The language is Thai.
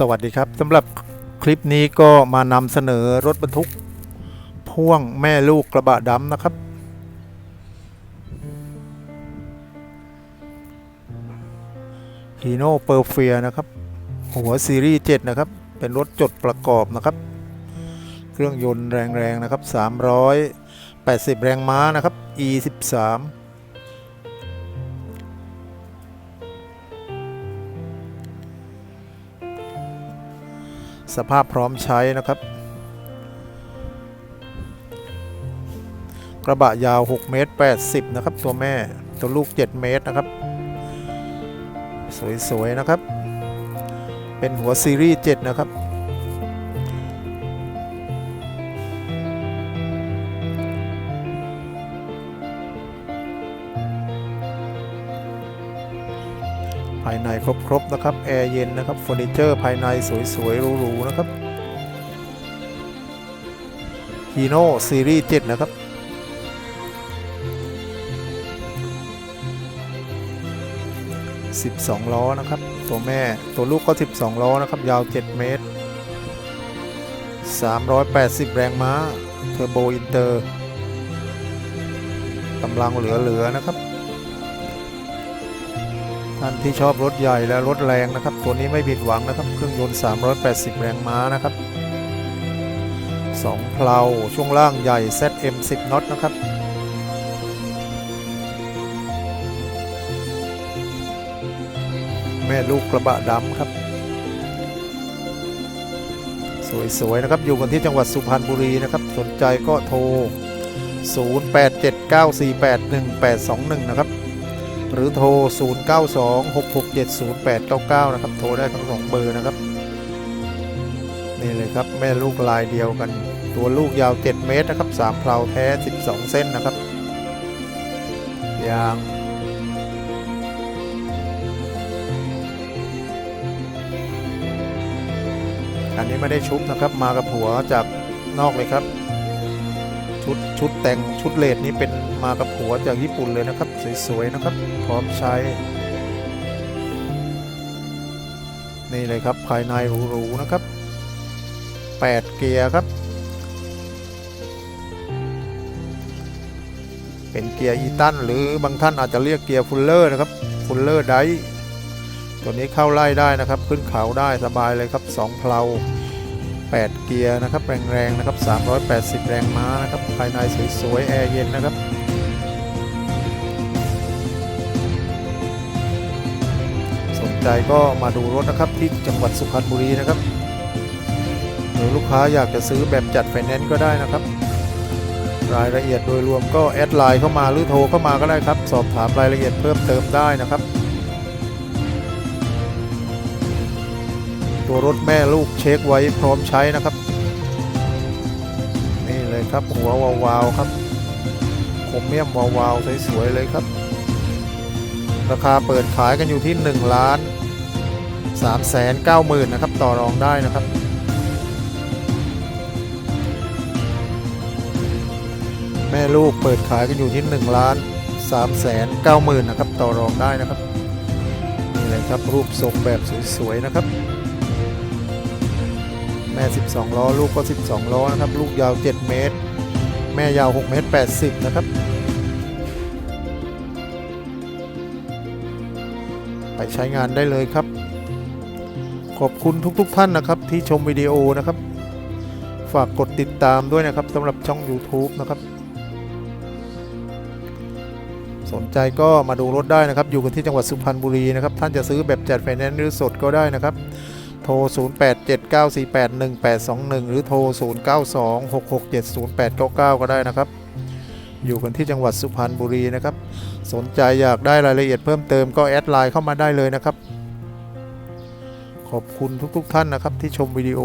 สวัสดีครับสำหรับคลิปนี้ก็มานำเสนอรถบรรทุก พ่วงแม่ลูกกระบะดำนะครับ ฮีโน่เปอร์เฟียนะครับ หัวซีรีส์7นะครับ เป็นรถจดประกอบนะครับ เครื่องยนต์แรงๆนะครับ 380 แรงม้านะครับ E13 สภาพพร้อมใช้นะครับ กระบะยาว 6 เมตร 80 นะครับ ตัวแม่ตัวลูก 7 เมตรนะครับ สวย ๆ นะครับ เป็นหัวซีรีส์ 7 นะครับายในครบๆนะครับแอร์เย็นนะครับเฟอร์นิเจอร์ภายในสวยๆหรูๆนะครับฮีโน่ซีรีส์7นะครับ12 ล้อนะครับ ตัวแม่ตัวลูกก็ 12 ล้อนะครับ ยาว 7 เมตร 380 แรงม้า เทอร์โบอินเตอร์กำลังเหลือ ๆ นะครับ ท่านที่ชอบรถใหญ่และรถแรงนะครับ ตัวนี้ไม่ผิดหวังนะครับ เครื่องยนต์ 380 แรงม้านะครับ2เพลาช่วงล่างใหญ่ ZM 10 น็อตนะครับแม่ลูกกระบะดำครับ สวย ๆ นะครับ อยู่กันที่จังหวัดสุพรรณบุรีนะครับ สนใจก็โทร 0879481821 นะครับ หรือโทร 0926670899 นะครับ โทรได้ทั้งสองเบอร์นะครับ นี่เลยครับแม่ลูกลายเดียวกัน ตัวลูกยาว 7 เมตรนะครับ3เพลาแท้ 12 เส้นนะครับยางอันนี้ไม่ได้ชุบนะครับ มากับหัวจากนอกเลยครับ ชุดชุดแต่งชุดเลดนี้เป็นมากับหัวจากญี่ปุ่นเลยนะครับ สวยๆนะครับ พร้อมใช้ นี่เลยครับภายในหรูๆนะครับ 8 เกียร์ครับ เป็นเกียร์อีตันหรือบางท่านอาจจะเรียกเกียร์ฟุลเลอร์นะครับฟุลเลอร์ไดตัวนี้เข้าไล่ได้นะครับ ขึ้นเขาได้สบายเลยครับ 2 เพลา 8 เกียร์นะครับแรงๆนะครับ 380 แรงม้านะครับภายในสวยๆแอร์เย็นนะครับสนใจก็มาดูรถนะครับที่จังหวัดสุพรรณบุรีนะครับหรือลูกค้าอยากจะซื้อแบบจัดไฟแนนซ์ก็ได้นะครับ รายละเอียดโดยรวมก็แอดไลน์เข้ามาหรือโทรเข้ามาก็ได้ครับ สอบถามรายละเอียดเพิ่มเติมได้นะครับ ตัวรถแม่ลูกเช็คไว้พร้อมใช้นะครับ นี่เลยครับหัววาวๆครับคมเมี่ยมวาวๆสวยๆเลยครับ ราคาเปิดขายกันอยู่ที่1ล้าน3แสน9หมื่นนะครับต่อรองได้นะครับแม่ลูกเปิดขายกันอยู่ที่1ล้าน3แสน9หมื่นนะครับต่อรองได้นะครับนี่เลยครับรูปทรงแบบสวยๆนะครับ แม่ 12 ล้อ ลูกก็ 12 ล้อนะครับ ลูกยาว 7 เมตร แม่ยาว 6 เมตร 80 นะครับ ไปใช้งานได้เลยครับ ขอบคุณทุกๆทท่านนะครับที่ชมวิดีโอนะครับ ฝากกดติดตามด้วยนะครับสำหรับช่อง YouTube นะครับ สนใจก็มาดูรถได้นะครับ อยู่กันที่จังหวัดสุพรรณบุรีนะครับ ท่านจะซื้อแบบจัดไฟแนนซ์หรือสดก็ได้นะครับ โทร 0879481821 หรือโทร 0926670899 ก็ได้นะครับ อยู่กันที่จังหวัดสุพรรณบุรีนะครับ สนใจอยากได้รายละเอียดเพิ่มเติมก็แอดไลน์เข้ามาได้เลยนะครับ ขอบคุณทุกๆทท่านนะครับที่ชมวิดีโอ